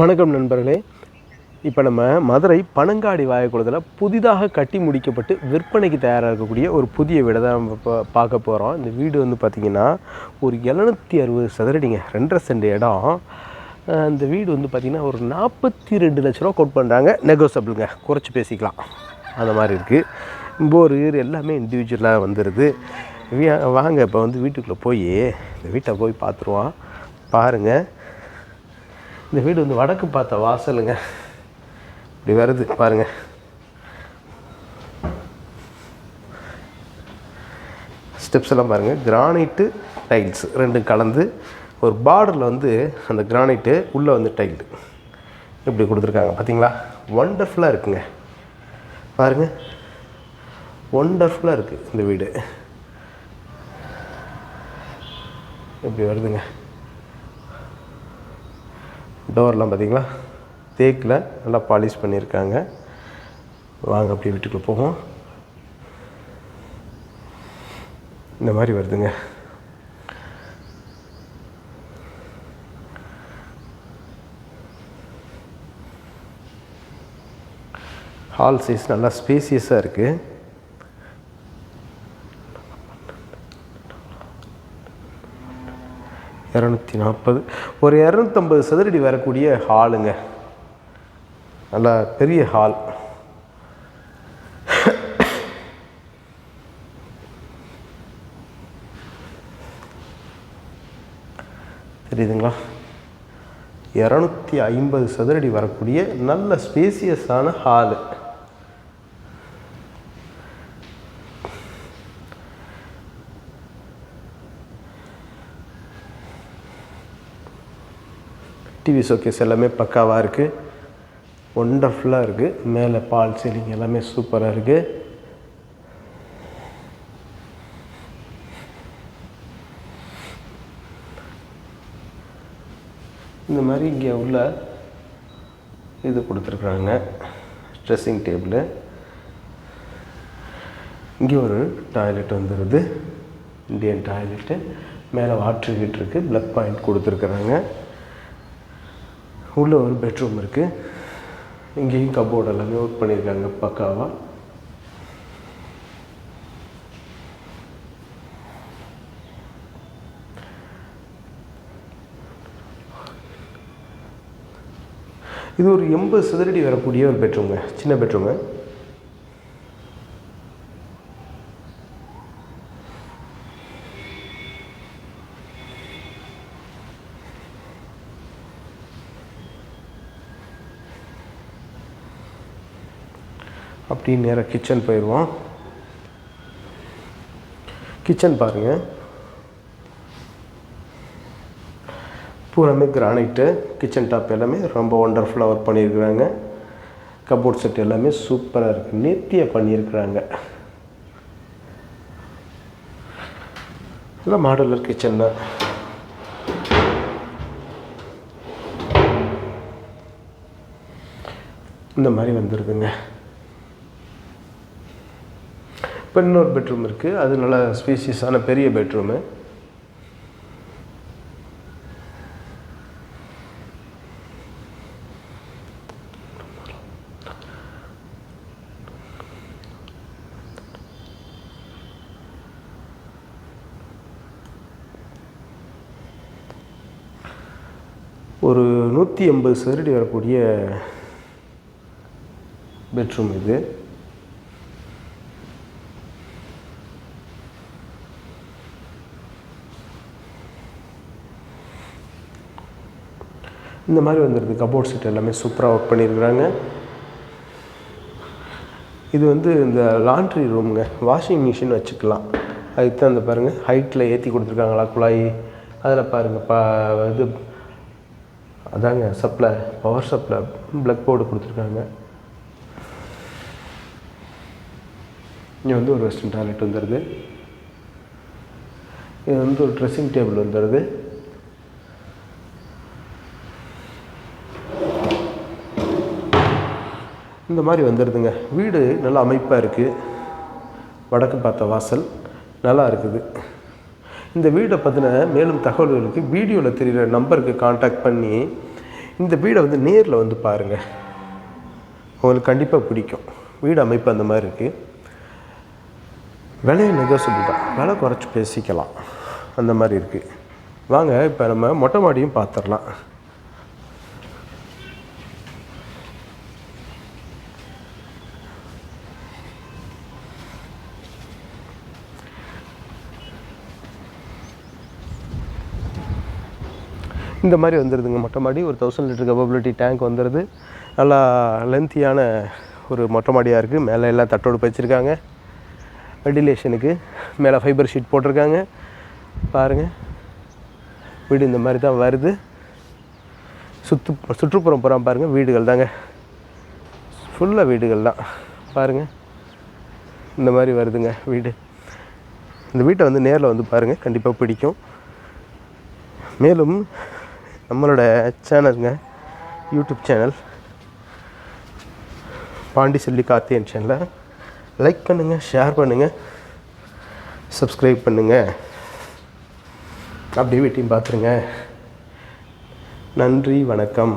வணக்கம் நண்பர்களே. இப்போ நம்ம மதுரை பனங்காடி வாயக்குளத்தில் புதிதாக கட்டி முடிக்கப்பட்டு விற்பனைக்கு தயாராக இருக்கக்கூடிய ஒரு புதிய வீடை தான் நம்ம இப்போ பார்க்க போகிறோம் இந்த வீடு வந்து பார்த்திங்கன்னா ஒரு எழுநூற்றி அறுபது சதுரடிங்க ரெண்டரை சென்ட் இடம். இந்த வீடு வந்து பார்த்திங்கன்னா ஒரு நாற்பத்தி ரெண்டு லட்ச ரூபா கோட் பண்ணுறாங்க நெகோசபிளுங்க குறைச்சி பேசிக்கலாம். அந்த மாதிரி இருக்குது போர் கீர் எல்லாமே இண்டிவிஜுவலாக வந்துடுது வாங்க இப்போ வந்து வீட்டுக்குள்ளே போய் இந்த வீட்டை போய் பார்த்துருவோம் பாருங்கள் இந்த வீடு வந்து வடக்கு பார்த்த வாசலுங்க. இப்படி வருது பாருங்க. ஸ்டெப்ஸ் எல்லாம் பாருங்கள் கிரானைட்டு டைல்ஸ் ரெண்டும் கலந்து ஒரு பார்டரில் வந்து அந்த கிரானைட்டு உள்ளே வந்து டைல்டு இப்படி கொடுத்துருக்காங்க. பார்த்தீங்களா ஒண்டர்ஃபுல்லாக இருக்குங்க. பாருங்கள் ஒண்டர்ஃபுல்லாக இருக்குது இந்த வீடு. இப்படி வருதுங்க. டோர்லாம் பார்த்தீங்களா? தேக்கில் நல்லா பாலிஷ் பண்ணியிருக்காங்க. வாங்க அப்படியே வீட்டுக்குள்ளே போவோம். இந்த மாதிரி வருதுங்க. ஹால் சைஸ் நல்லா ஸ்பேசியஸாக இருக்குது. இரநூத்தி நாற்பது. ஒரு இரநூத்தம்பது சதுரடி வரக்கூடிய ஹாலுங்க. நல்லா பெரிய ஹால். தெரியுதுங்களா? இரநூத்தி ஐம்பது சதுரடி வரக்கூடிய நல்ல ஸ்பேசியஸான ஹாலு. டிவி ஷோகேஸ் எல்லாமே பக்காவாக இருக்குது ஒண்டர்ஃபுல்லாக இருக்குது மேலே பால் சீலிங் எல்லாமே சூப்பராக இருக்குது இந்த மாதிரி இங்கே உள்ள இது கொடுத்துருக்குறாங்க. ட்ரெஸ்ஸிங் டேபிள் இங்கே ஒரு டாய்லெட் வந்துடுது இந்தியன் டாய்லெட்டு மேலே வாட்ரு ஹீட் இருக்குது ப்ளக் பாயிண்ட் கொடுத்துருக்குறாங்க. உள்ளே ஒரு பெட்ரூம் இருக்குது இங்கேயும் கபோர்டு எல்லாமே ஒர்க் பண்ணியிருக்காங்க பக்காவாக இது ஒரு எண்பது சதுரடி வரக்கூடிய ஒரு பெட்ரூம்ங்க சின்ன பெட்ரூமு. அப்படின்னு நேராக கிச்சன் போயிடுவோம் கிச்சன் பாருங்கள் பூராமே கிரானைட்டு கிச்சன் டாப் எல்லாமே ரொம்ப ஒண்டர்ஃபுல்லாக ஒர்க் பண்ணியிருக்கிறாங்க. கபோர்ட் செட் எல்லாமே சூப்பராக இருக்குது நேர்த்தியாக பண்ணியிருக்கிறாங்க. எல்லாம் மாடலர் கிச்சன் தான். இந்த மாதிரி வந்துடுதுங்க இப்போ இன்னொரு பெட்ரூம் இருக்குது அது நல்ல ஸ்பீசியஸான பெரிய பெட்ரூமு ஒரு நூற்றி எண்பது சதுரடி வரக்கூடிய பெட்ரூம் இது. இந்த மாதிரி வந்துடுது கபோர்ட் செட் எல்லாமே சூப்பராக ஒர்க் பண்ணியிருக்கிறாங்க. இது வந்து இந்த லாண்ட்ரி ரூமுங்க வாஷிங் மிஷின் வச்சுக்கலாம். அதுக்கு தான் அந்த பாருங்கள் ஹைட்டில் ஏற்றி கொடுத்துருக்காங்களா குழாய்? அதில் பாருங்கள் பா இது அதாங்க supply power supply plug board கொடுத்துருக்காங்க. இங்கே வந்து ஒரு வெஸ்டர்ன் டாய்லெட் வந்துடுது இது வந்து ஒரு ட்ரெஸ்ஸிங் டேபிள் வந்துடுது இந்த மாதிரி வந்துடுதுங்க வீடு நல்லா அமைப்பாக இருக்குது வடக்கு பார்த்த வாசல் நல்லா இருக்குது. இந்த வீடை பற்றின மேலும் தகவல்களுக்கு வீடியோவில் தெரிகிற நம்பருக்கு காண்டாக்ட் பண்ணி இந்த வீடை வந்து நேரில் வந்து பாருங்கள் உங்களுக்கு கண்டிப்பாக பிடிக்கும். வீடு அமைப்பு அந்த மாதிரி இருக்குது விலையை நெகோசியபிள் தான். விலை குறைச்சி பேசிக்கலாம். அந்த மாதிரி இருக்குது வாங்க இப்போ நம்ம மொட்டை மாடியும் பார்த்துடலாம் இந்த மாதிரி வந்துடுதுங்க மொட்டை மாடி ஒரு தௌசண்ட் லிட்டர் கபபிலிட்டி டேங்க் வந்துடுது நல்லா லென்த்தியான ஒரு மொட்டை மாடியாக இருக்குது மேலே எல்லாம் தட்டோடு வச்சுருக்காங்க வெண்டிலேஷனுக்கு மேலே ஃபைபர் ஷீட் போட்டிருக்காங்க. பாருங்கள் வீடு இந்த மாதிரி தான் வருது. சுற்று சுற்றுப்புறம் புறம் பாருங்கள் வீடுகள் தாங்க. ஃபுல்லாக வீடுகள் தான். பாருங்கள் இந்த மாதிரி வருதுங்க வீடு. இந்த வீட்டை வந்து நேரில் வந்து பாருங்கள் கண்டிப்பாக பிடிக்கும். மேலும் நம்மளோட சேனலுங்க யூடியூப் சேனல் பாண்டிசெல்லி கார்த்தியன் சேனலை லைக் பண்ணுங்கள் ஷேர் பண்ணுங்கள் சப்ஸ்கிரைப் பண்ணுங்கள் அப்படியே வீட்டையும் பார்த்துருங்க. நன்றி வணக்கம்.